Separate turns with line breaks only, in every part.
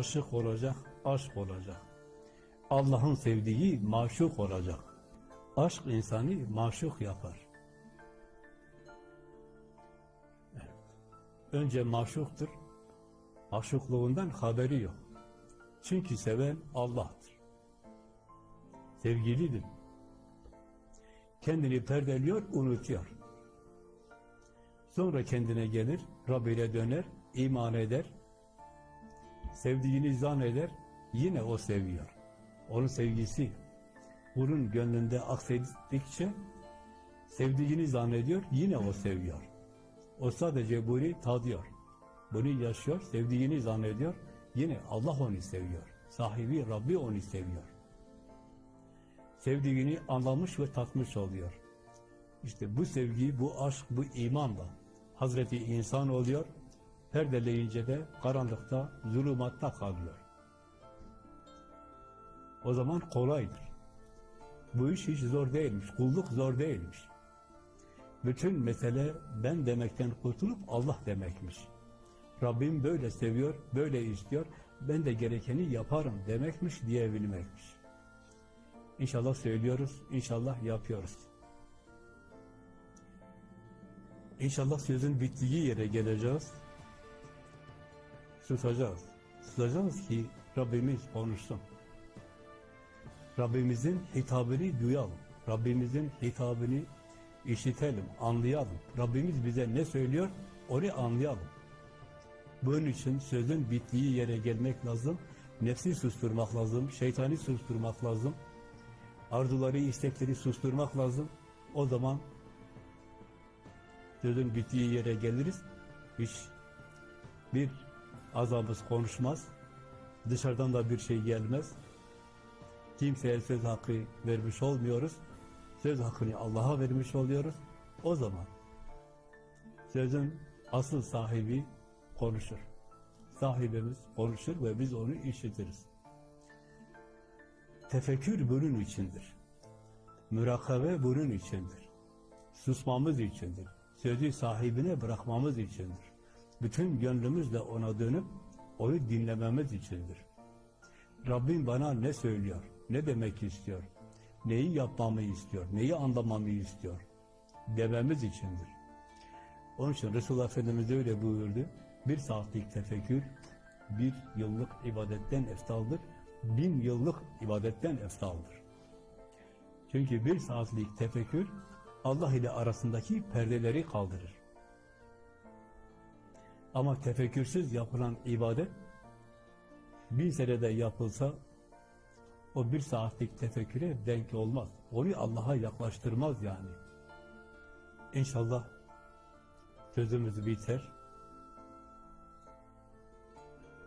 Aşık olacak, aşk olacak. Allah'ın sevdiği maşuk olacak. Aşk insanı maşuk yapar. Evet. Önce maşuktur. Aşıklığından haberi yok. Çünkü seven Allah'tır. Sevgilidir. Kendini perdeliyor, unutuyor. Sonra kendine gelir, Rabbine döner, iman eder, sevdiğini zanneder, yine o seviyor. Onun sevgisi, bunun gönlünde aksettikçe sevdiğini zannediyor, yine o seviyor. O sadece bunu tadıyor. Bunu yaşıyor, sevdiğini zannediyor, yine Allah onu seviyor. Sahibi Rabbi onu seviyor. Sevdiğini anlamış ve tatmış oluyor. İşte bu sevgi, bu aşk, bu imanla Hazreti insan oluyor, perdeleyince de karanlıkta, zulümatta kalıyor. O zaman kolaydır. Bu iş hiç zor değilmiş, kulluk zor değilmiş. Bütün mesele ben demekten kurtulup Allah demekmiş. Rabbim böyle seviyor, böyle istiyor, ben de gerekeni yaparım demekmiş, diyebilmekmiş. İnşallah söylüyoruz, inşallah yapıyoruz. İnşallah sözün bittiği yere geleceğiz. Susacağız. Susacağız ki Rabbimiz konuşsun. Rabbimizin hitabını duyalım. Rabbimizin hitabını işitelim, anlayalım. Rabbimiz bize ne söylüyor, onu anlayalım. Bunun için sözün bittiği yere gelmek lazım. Nefsi susturmak lazım, şeytani susturmak lazım. Arzuları, istekleri susturmak lazım. O zaman sözün bittiği yere geliriz. Hiç bir azabımız konuşmaz. Dışarıdan da bir şey gelmez. Kimseye söz hakkı vermiş olmuyoruz. Söz hakkını Allah'a vermiş oluyoruz. O zaman sözün asıl sahibi konuşur. Sahibimiz konuşur ve biz onu işitiriz. Tefekkür bunun içindir. Mürakabe bunun içindir. Susmamız içindir. Sözü sahibine bırakmamız içindir. Bütün gönlümüzle ona dönüp onu dinlememiz içindir. Rabbim bana ne söylüyor, ne demek istiyor, neyi yapmamı istiyor, neyi anlamamı istiyor dememiz içindir. Onun için Resulullah Efendimiz öyle buyurdu. Bir saatlik tefekkür, bir yıllık ibadetten eftaldır, bin yıllık ibadetten eftaldır. Çünkü bir saatlik tefekkür, Allah ile arasındaki perdeleri kaldırır. Ama tefekkürsüz yapılan ibadet, bin senede yapılsa, o bir saatlik tefekküre denk olmaz. Onu Allah'a yaklaştırmaz yani. İnşallah sözümüz biter.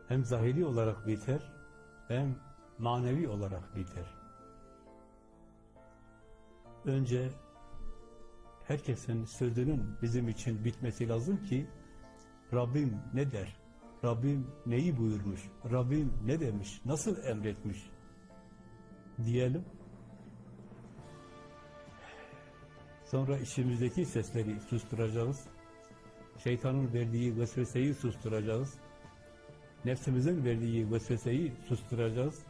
Hem zahiri olarak biter, hem manevi olarak biter. Önce herkesin sözünün bizim için bitmesi lazım ki Rabbim ne der? Rabbim neyi buyurmuş? Rabbim ne demiş? Nasıl emretmiş? Diyelim. Sonra içimizdeki sesleri susturacağız. Şeytanın verdiği vesveseyi susturacağız. Nefsimizin verdiği vesveseyi susturacağız.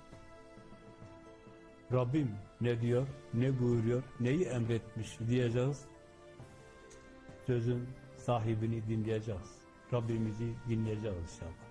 Rabbim ne diyor, ne buyuruyor, neyi emretmiş diyeceğiz. Sözün sahibini dinleyeceğiz. Rabbimizi dinleyeceğiz inşallah.